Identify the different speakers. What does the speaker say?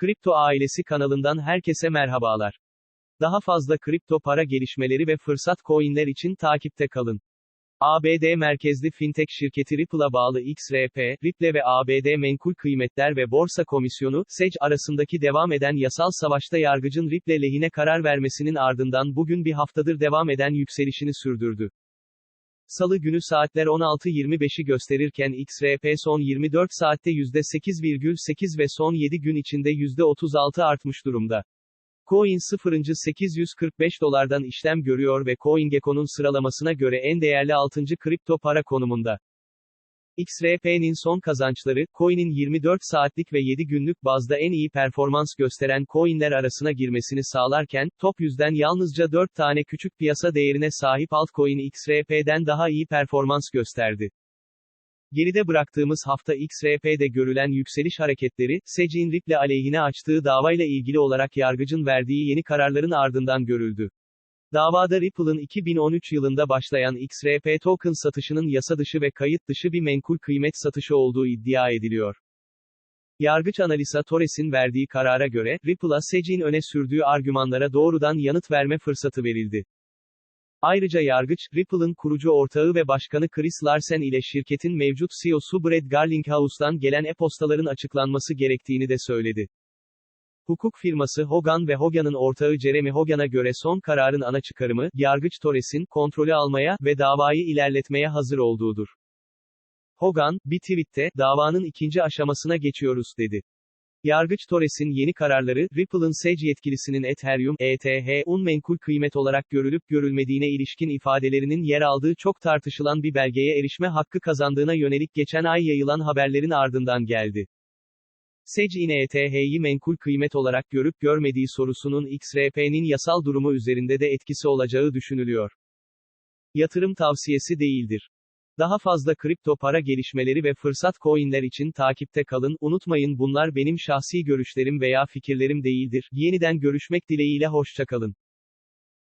Speaker 1: Kripto Ailesi kanalından herkese merhabalar. Daha fazla kripto para gelişmeleri ve fırsat coinler için takipte kalın. ABD merkezli fintech şirketi Ripple'a bağlı XRP, Ripple ve ABD Menkul Kıymetler ve Borsa Komisyonu, SEC arasındaki devam eden yasal savaşta yargıcın Ripple lehine karar vermesinin ardından bugün bir haftadır devam eden yükselişini sürdürdü. Salı günü saatler 16.25'i gösterirken XRP son 24 saatte %8,8 ve son 7 gün içinde %36 artmış durumda. Coin 0.845 dolardan işlem görüyor ve CoinGecko'nun sıralamasına göre en değerli 6. kripto para konumunda. XRP'nin son kazançları, coin'in 24 saatlik ve 7 günlük bazda en iyi performans gösteren coinler arasına girmesini sağlarken, top 100'den yalnızca 4 tane küçük piyasa değerine sahip altcoin XRP'den daha iyi performans gösterdi. Geride bıraktığımız hafta XRP'de görülen yükseliş hareketleri, SEC'in Ripple aleyhine açtığı davayla ilgili olarak yargıcın verdiği yeni kararların ardından görüldü. Davada Ripple'ın 2013 yılında başlayan XRP token satışının yasa dışı ve kayıt dışı bir menkul kıymet satışı olduğu iddia ediliyor. Yargıç Analisa Torres'in verdiği karara göre, Ripple'a SEC'in öne sürdüğü argümanlara doğrudan yanıt verme fırsatı verildi. Ayrıca yargıç, Ripple'ın kurucu ortağı ve başkanı Chris Larsen ile şirketin mevcut CEO'su Brad Garlinghouse'dan gelen e-postaların açıklanması gerektiğini de söyledi. Hukuk firması Hogan ve Hogan'ın ortağı Jeremy Hogan'a göre son kararın ana çıkarımı, yargıç Torres'in, kontrolü almaya ve davayı ilerletmeye hazır olduğudur. Hogan, bir tweette, davanın ikinci aşamasına geçiyoruz, dedi. Yargıç Torres'in yeni kararları, Ripple'ın SEC yetkilisinin Ethereum, ETH, un menkul kıymet olarak görülüp görülmediğine ilişkin ifadelerinin yer aldığı çok tartışılan bir belgeye erişme hakkı kazandığına yönelik geçen ay yayılan haberlerin ardından geldi. SEC yine ETH'yi menkul kıymet olarak görüp görmediği sorusunun XRP'nin yasal durumu üzerinde de etkisi olacağı düşünülüyor. Yatırım tavsiyesi değildir. Daha fazla kripto para gelişmeleri ve fırsat coinler için takipte kalın, unutmayın bunlar benim şahsi görüşlerim veya fikirlerim değildir. Yeniden görüşmek dileğiyle hoşçakalın.